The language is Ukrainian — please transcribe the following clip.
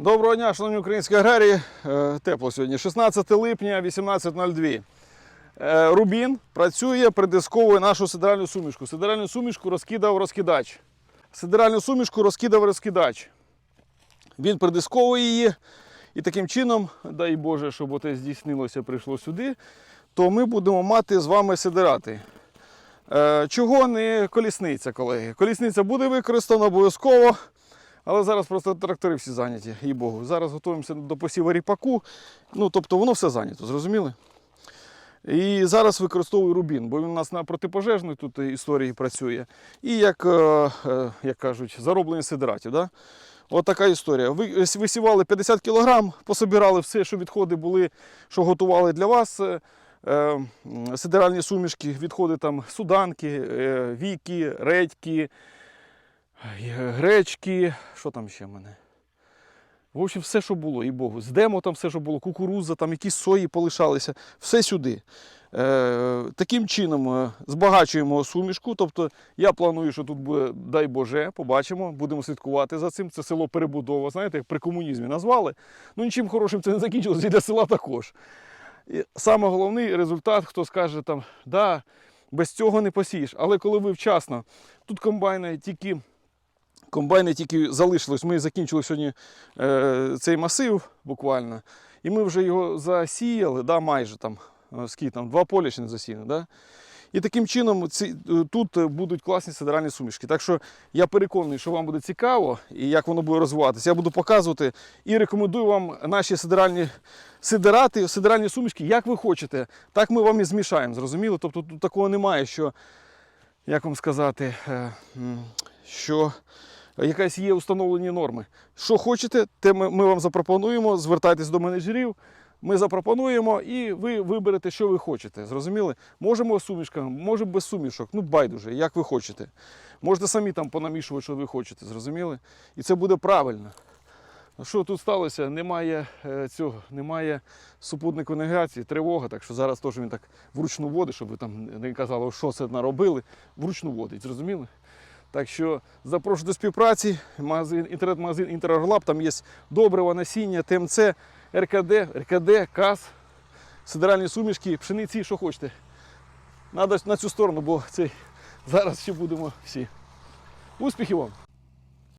Доброго дня, шановні українські аграрії. Е, Тепло сьогодні. 16 липня, 18.02. Е, Рубін працює, придисковує нашу сидеральну сумішку. Сидеральну сумішку розкидав розкидач. Сидеральну сумішку розкидав розкидач. Він придисковує її. І таким чином, дай Боже, щоб оте здійснилося, прийшло сюди, то ми будемо мати з вами сидирати. Е, Чого не колісниця, колеги? Колісниця буде використана обов'язково. Але зараз просто трактори всі зайняті, їй Богу. Зараз готуємося до посіву ріпаку. Ну, тобто воно все зайнято, зрозуміли? І зараз використовую рубін, бо він у нас на протипожежній тут історії працює. І як, е, е, як кажуть, зароблення сидератів. Да? От така історія. Ви висівали 50 кг, пособирали все, що відходи були, що готували для вас. е, Сидеральні сумішки, відходи там суданки, віки, редьки, гречки, що там ще в мене? В общем, все, що було, і Богу. З демо там все, що було, кукуруза, там якісь сої полишалися, все сюди. Е, таким чином е, збагачуємо сумішку. Тобто я планую, що тут буде, дай Боже, побачимо, будемо слідкувати за цим. Це село перебудова, знаєте, як при комунізмі назвали. Ну нічим хорошим це не закінчилося і для села також. І саме головний результат, хто скаже там, да, без цього не посієш. Але коли ви вчасно, тут комбайни тільки. Комбайни тільки залишились. Ми закінчили сьогодні е, цей масив буквально. І ми вже його засіяли, да, майже там, е, скільки там, два поля ще не засіяно. Да? І таким чином ці, е, тут е, будуть класні сидеральні сумішки. Так що я переконаний, що вам буде цікаво і як воно буде розвиватися. Я буду показувати і рекомендую вам наші сидеральні сидерати, сидеральні сумішки, як ви хочете. Так ми вам і змішаємо. Зрозуміло? Тобто тут такого немає, що, як вам сказати, що якась є установлені норми. Що хочете, те ми, вам запропонуємо. Звертайтесь до менеджерів. Ми запропонуємо і ви виберете, що ви хочете. Зрозуміли? Можемо з сумішками, може без сумішок. Ну, байдуже, як ви хочете. Можете самі там понамішувати, що ви хочете. Зрозуміли? І це буде правильно. Ну, Що тут сталося? Немає е, цього, немає супутнику навігації, тривога, так що зараз теж він так вручну водить, щоб ви там не казали, що це наробили. Вручну водить, зрозуміли? Так що запрошую до співпраці. Магазин, інтернет-магазин Інтерорлаб, там є добрива, насіння, ТМЦ, РКД, РКД, КАС, сидеральні сумішки, пшениці, що хочете. Надо на цю сторону, бо цей, зараз ще будемо всі. Успіхів вам!